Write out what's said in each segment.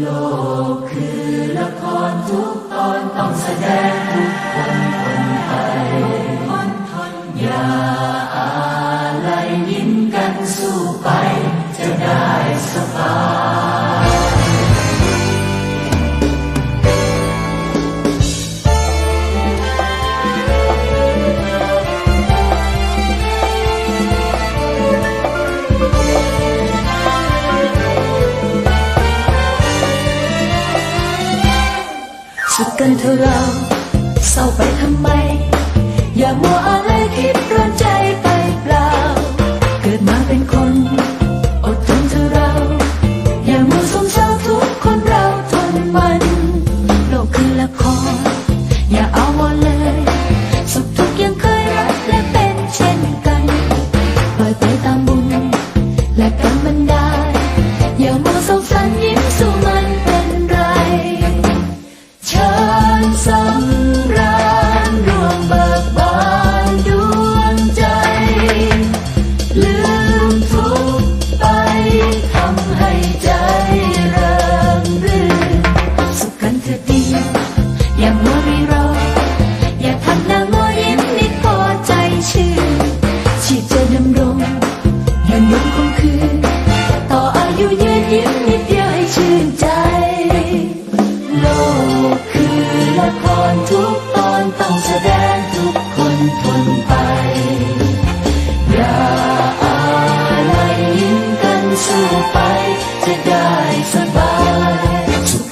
โลกคือละครทุกตอนต้องแสดงทุกคนคนไทยคนทนอย่าอะไรยิ้มกันสู้ไปจะได้สบาย สุดกันเถอะเราเศร้าไปทำไม อย่ามัวอะไรคิดร้อนใจ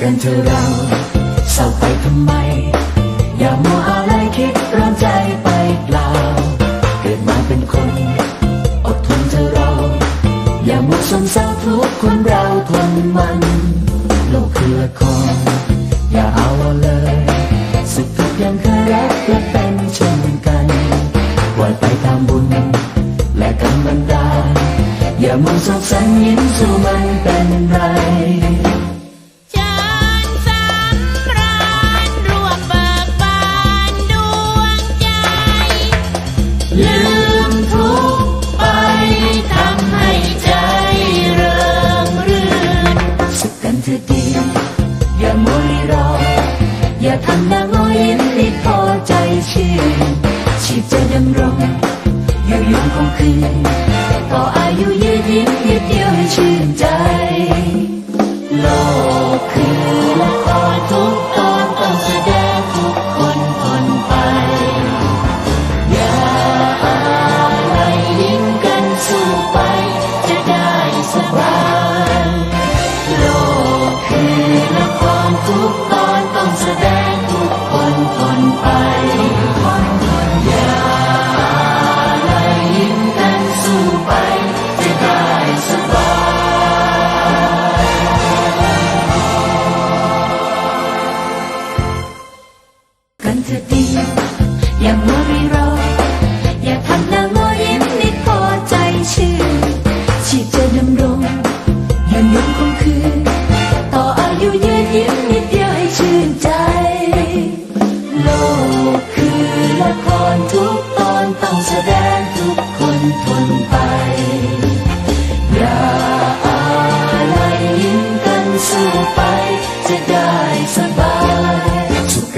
กันเถอเราเศร้าไปทำไม อย่ามัวอะไรคิดร้อนใจไปเปล่า เกิดมาเป็นคน อดทนเถอเรา อย่ามัวสมเศร้าทุกคนเราทนมัน โลกคือละครอย่าเอาเลยสุขทุกข์ยังเคยรักและเป็นเช่นกันปล่อยไปตามบุญ และกรรมบันดาลอย่ามัวสงสัยยิ้มสู้มันเป็นไร ลืมทุกไปทำให้ใจเริงรื่นสุขกันเถิดดีอย่ามัวรีรอ อย่าทำหน้างอยิ้มนิดพอใจชื่นชีพจะดำรงอยู่ยงคงคืนต่ออายุยืนยิ้มนิดเดียวให้ชื่น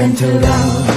สุขกันเถอะเรา